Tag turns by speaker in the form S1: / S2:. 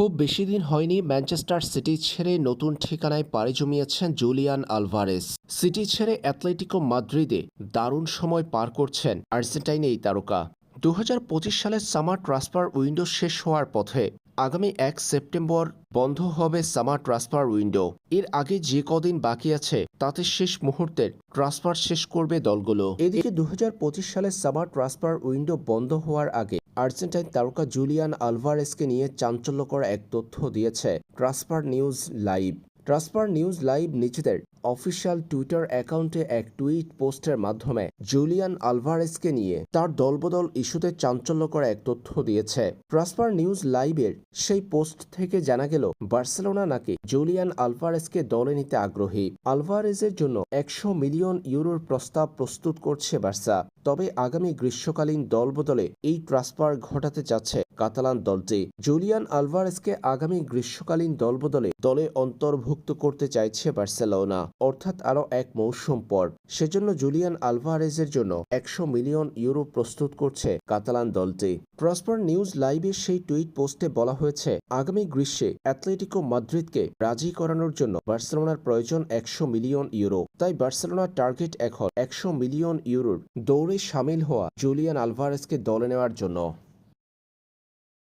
S1: খুব বেশি দিন হয়নি ম্যানচেস্টার সিটি ছেড়ে নতুন ঠিকানায় পাড়ি জমিয়েছেন জুলিয়ান আলভারেস। সিটি ছেড়ে অ্যাথলেটিকো মাদ্রিদে দারুণ সময় পার করছেন আর্জেন্টাইন এই তারকা। দু সালের সামার ট্রান্সফার উইন্ডো শেষ হওয়ার পথে আগামী এক সেপ্টেম্বর বন্ধ হবে সামার ট্রান্সফার উইন্ডো। এর আগে যে কদিন বাকি আছে, তাতে শেষ মুহূর্তের ট্রান্সফার শেষ করবে দলগুলো। এদিকে দু সালের সামার ট্রান্সফার উইন্ডো বন্ধ হওয়ার আগে আর্জেন্টাইন তারকা জুলিয়ান আলভারেসকে নিয়ে চাঞ্চল্যকর এক তথ্য দিয়েছে transfer news live. Transfer news live নিজেদের অফিসিয়াল টুইটার অ্যাকাউন্টে এক টুইট পোস্টের মাধ্যমে জুলিয়ান আলভারেসকে নিয়ে তার দলবদল ইস্যুতে চাঞ্চল্যকর এক তথ্য দিয়েছে। ট্রান্সফার নিউজ লাইভের সেই পোস্ট থেকে জানা গেল, বার্সেলোনা নাকি জুলিয়ান আলভারেসকে দলে নিতে আগ্রহী। আলভারেজের জন্য একশো মিলিয়ন ইউরোর প্রস্তাব প্রস্তুত করছে বার্সা। তবে আগামী গ্রীষ্মকালীন দলবদলে এই ট্রান্সফার ঘটাতে যাচ্ছে। কাতালান দলটি জুলিয়ান আলভারেসকে আগামী গ্রীষ্মকালীন দলবদলে দলে অন্তর্ভুক্ত করতে চাইছে বার্সেলোনা, অর্থাৎ আরও এক মৌসুম পর। সেজন্য জুলিয়ান আলভারেজের জন্য একশো মিলিয়ন ইউরো প্রস্তুত করছে কাতালান দলটি। ট্রান্সফার নিউজ লাইভের সেই টুইট পোস্টে বলা হয়েছে, আগামী গ্রীষ্মে অ্যাথলেটিকো মাদ্রিদকে রাজি করানোর জন্য বার্সেলোনার প্রয়োজন একশো মিলিয়ন ইউরো। তাই বার্সেলোনার টার্গেট এখন একশো মিলিয়ন ইউরোর দৌড়ে সামিল হওয়া জুলিয়ান আলভারেজকে দলে নেওয়ার জন্য।